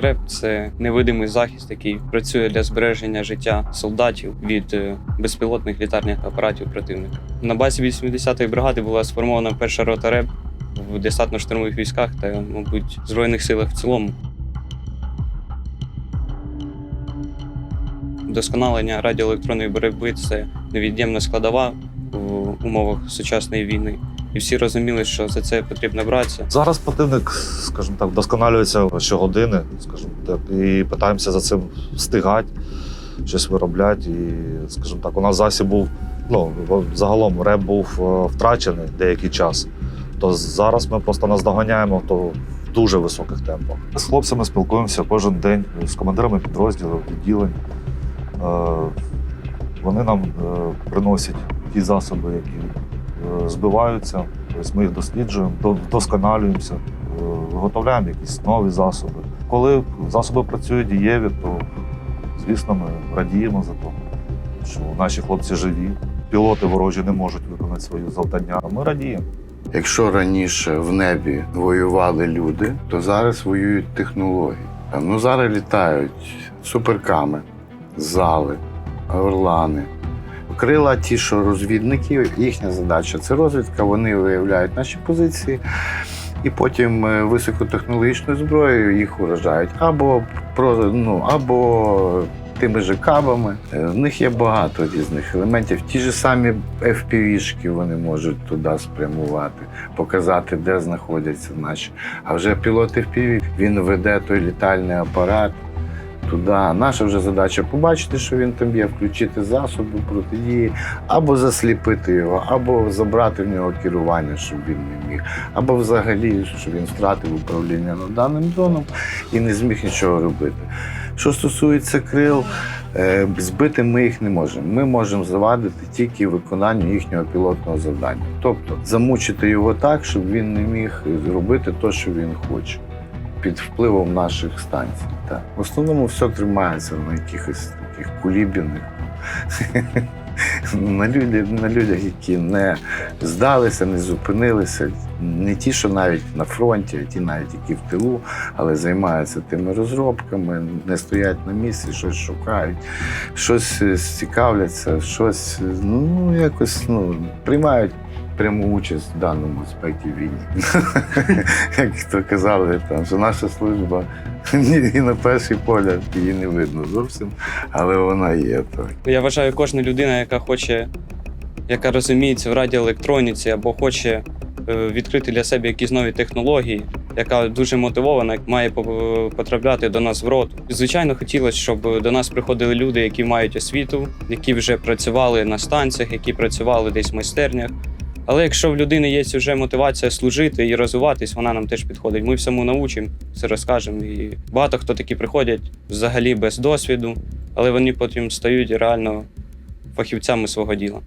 РЕП це невидимий захист, який працює для збереження життя солдатів від е, безпілотних літальних апаратів противника. На базі 80-ї бригади була сформована перша рота РЕП в десантно-штурмових військах та, мабуть, Збройних силах в цілому. Вдосконалення радіоелектронної боротьби це невід'ємна складова в умовах сучасної війни. І всі розуміли, що за це потрібно братися. Зараз противник, скажімо так, вдосконалюється щогодини, скажімо так, і питаємося за цим встигати, щось виробляти. І, скажімо так, у нас засіб був, ну, загалом реп був е, втрачений деякий час. То зараз ми просто наздоганяємо то в дуже високих темпах. З хлопцями спілкуємося кожен день з командирами підрозділів, відділень. Е, Вони нам е, приносять ті засоби, які е, збиваються. Тобто ми їх досліджуємо, до- вдосконалюємося, е, виготовляємо якісь нові засоби. Коли засоби працюють дієві, то звісно ми радіємо за те, що наші хлопці живі. Пілоти ворожі не можуть виконати свої завдання. Ми радіємо. Якщо раніше в небі воювали люди, то зараз воюють технології. Ну зараз літають суперками, зали, орлани. Крила ті, що розвідники, їхня задача це розвідка, вони виявляють наші позиції. І потім е, високотехнологічною зброєю їх уражають або ну або тими же кабами. Е, В них є багато різних елементів. Ті ж самі FPV-шки вони можуть туди спрямувати, показати, де знаходяться наші. А вже пілот FPV, він веде той літальний апарат. Туди наша вже задача побачити, що він там є, включити засоби протидії, або засліпити його, або забрати в нього керування, щоб він не міг, або взагалі, щоб він втратив управління над даним дроном і не зміг нічого робити. Що стосується крил, е, збити ми їх не можемо. Ми можемо завадити тільки виконанню їхнього пілотного завдання. Тобто замучити його так, щоб він не міг робити те, що він хоче. Під впливом наших станцій. Так. В основному все тримається на якихось таких кулібіних. На, люди, на людях, які не здалися, не зупинилися, не ті, що навіть на фронті, а ті навіть які в тилу, але займаються тими розробками, не стоять на місці, щось шукають, щось е, цікавляться, щось е, ну якось ну, приймають пряму участь в даному аспекті війни. Як то казали, там, що наша служба і на перший погляд її не видно зовсім, але вона є так. Я вважаю, кожна людина, яка хоче, яка розуміється в радіоелектроніці або хоче е, відкрити для себе якісь нові технології, яка дуже мотивована, має по- потрапляти до нас в роту. Звичайно, хотілося, щоб до нас приходили люди, які мають освіту, які вже працювали на станціях, які працювали десь в майстернях. Але якщо в людини є вже мотивація служити і розвиватись, вона нам теж підходить. Ми всьому научимо, все розкажемо. І багато хто такі приходять взагалі без досвіду, але вони потім стають реально фахівцями свого діла.